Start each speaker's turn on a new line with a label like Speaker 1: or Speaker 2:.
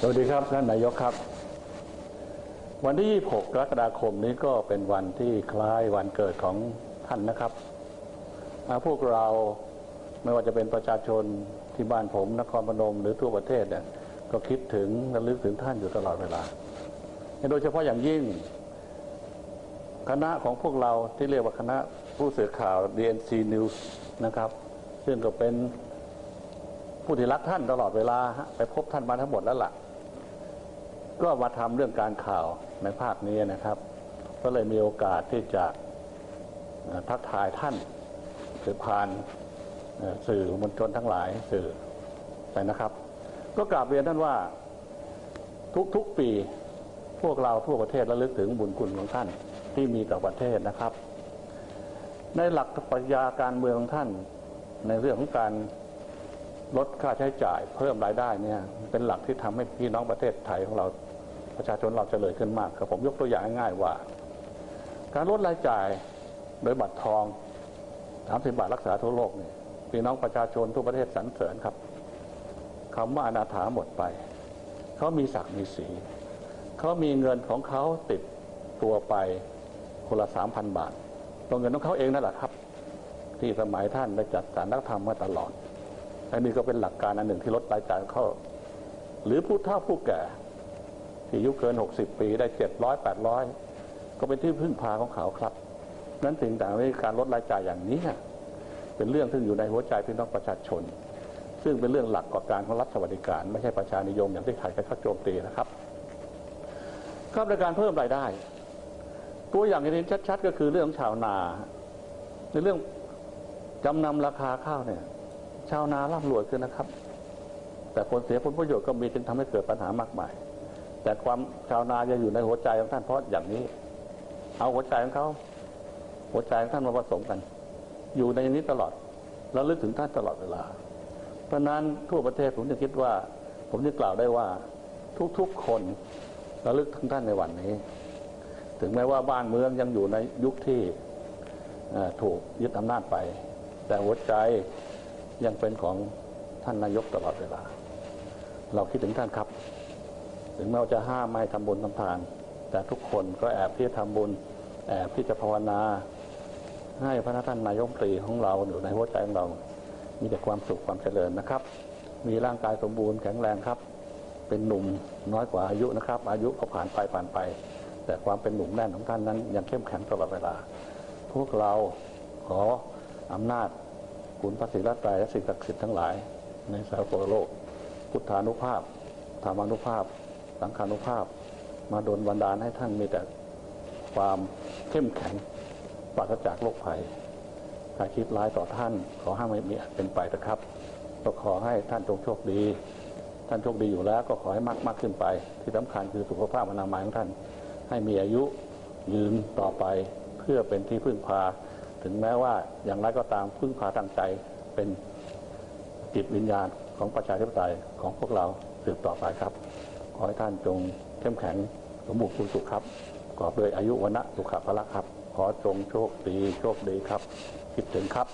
Speaker 1: สวัสดีครับท่านนายกครับ วันที่ 26 กรกฎาคมนี้ก็เป็นวันที่คล้ายวันเกิดของท่านนะครับ พวกเราไม่ว่าจะเป็นประชาชนที่บ้านผมนครพนมหรือทั่วประเทศเนี่ยก็คิดถึงระลึกถึงท่านอยู่ตลอดเวลา โดยเฉพาะอย่างยิ่ง คณะของพวกเราที่เรียกว่าคณะผู้สื่อข่าว DNC News นะครับ ซึ่งก็เป็นผู้ที่รักท่านตลอดเวลา ไปพบท่านมาทั้งหมดแล้วล่ะ ก็มาทำเรื่องการข่าวในภาคนี้นะครับ ก็เลยมีโอกาสที่จะทักทายท่านสือผ่านสื่อมวลชนทั้งหลายสื่อไปนะครับ ก็กราบเรียนท่านว่าทุกๆปีพวกเราทั่วประเทศระลึกถึงบุญคุณของท่านที่มีต่อประเทศนะครับ ในหลักปรัชญาการเมืองของท่านในเรื่องของการ ลดค่าใช้จ่ายเพิ่มรายได้เนี่ยเป็นหลักที่ทำให้พี่น้องประเทศไทยของเราประชาชนเราเจริญขึ้นมากครับผมยกตัวอย่างง่ายว่า การลดรายจ่ายโดยบัตรทอง 30 บาทรักษาทั่วโลกเนี่ยพี่น้องประชาชนทั่วประเทศสรรเสริญครับคำว่าอนาถาหมดไป เขามีศักดิ์มีสีเขามีเงินของเขาติดตัวไปคนละสามพันบาทตัวเงินของเขาเองนั่นแหละครับ ที่สมัยท่านได้จัดสารนักธรรมมาตลอด อันนี้ก็เป็นหลักการอันหนึ่งที่ลดรายจ่ายเขาหรือผู้เฒ่าผู้แก่ ที่อายุเกิน 60 ปีได้ 700 800 ก็เป็นที่พึ่งพาของเขาครับ นั้นสิ่งต่างๆในการลดรายจ่ายอย่างนี้เป็นเรื่องที่อยู่ในหัวใจพี่น้องประชาชน ซึ่งเป็นเรื่องหลักก่อการของรัฐสวัสดิการ ไม่ใช่ประชานิยมอย่างที่ใครๆเขาโจมตีนะครับครับในการเพิ่มรายได้ ตัวอย่างที่เห็นชัด ๆ ก็คือเรื่องชาวนา ในเรื่องจำนำราคาข้าวเนี่ย ชาวนาร่ำรวยขึ้นนะครับ แต่ผลเสียผลประโยชน์ก็มีจึงทำให้เกิดปัญหามากมาย แต่ความชาวนาจะอยู่ในหัวใจของท่านเพราะอย่างนี้ เอาหัวใจของเขา หัวใจของท่านมาผสมกัน อยู่ในนี้ตลอดแล้วลึกถึงท่านตลอดเวลา เพราะนั้นทั่วประเทศผมจะคิดว่า ผมจะกล่าวได้ว่าทุกๆคนระลึกถึงท่านในวันนี้ ถึงแม้ว่าบ้านเมืองยังอยู่ในยุคที่ถูกยึดอำนาจไป แต่หัวใจ ยังเป็นของท่านนายกตลอดเวลา เราคิดถึงท่านครับ ถึงแม้ว่าจะห้ามไม่ทำบุญทำทาน แต่ทุกคนก็แอบที่จะทำบุญ แอบที่จะภาวนา ให้พระท่านนายกรัฐมนตรีของเราอยู่ในหัวใจของเรา มีแต่ความสุขความเจริญนะครับ มีร่างกายสมบูรณ์แข็งแรงครับ เป็นหนุ่มน้อยกว่าอายุนะครับ อายุก็ผ่านไปผ่านไป แต่ความเป็นหนุ่มแน่นของท่านนั้นยังเข้มแข็งตลอดเวลา พวกเราขออำนาจ คุณพระศรีรัตนตรัยและสิ่งศักดิ์สิทธิ์ทั้งหลาย ในสากลโลก พุทธานุภาพ ธรรมานุภาพ สังขานุภาพ มาดลบันดาลให้ท่านมีแต่ความเข้มแข็งปราศจากโรคภัยถ้าคิดร้ายต่อท่านขอให้ไม่มีเป็นไปนะครับก็ขอให้ท่านจงโชคดี ท่านโชคดีอยู่แล้วก็ขอให้มากมากขึ้นไป ที่สำคัญคือสุขภาพอนามัยของท่าน ให้มีอายุยืนต่อไปเพื่อเป็นที่พึ่งพา ถึงแม้ว่าอย่างไรก็ตามพึ่งพาทางใจเป็นจิตวิญญาณของประชาธิปไตยของพวกเราสืบต่อไปครับ ขอให้ท่านจงเข้มแข็งสมบูรณ์คุณสุขครับกอบด้วยอายุวันะสุขภาละครับ ขอจงโชคดีโชคดีครับ คิดถึงครับ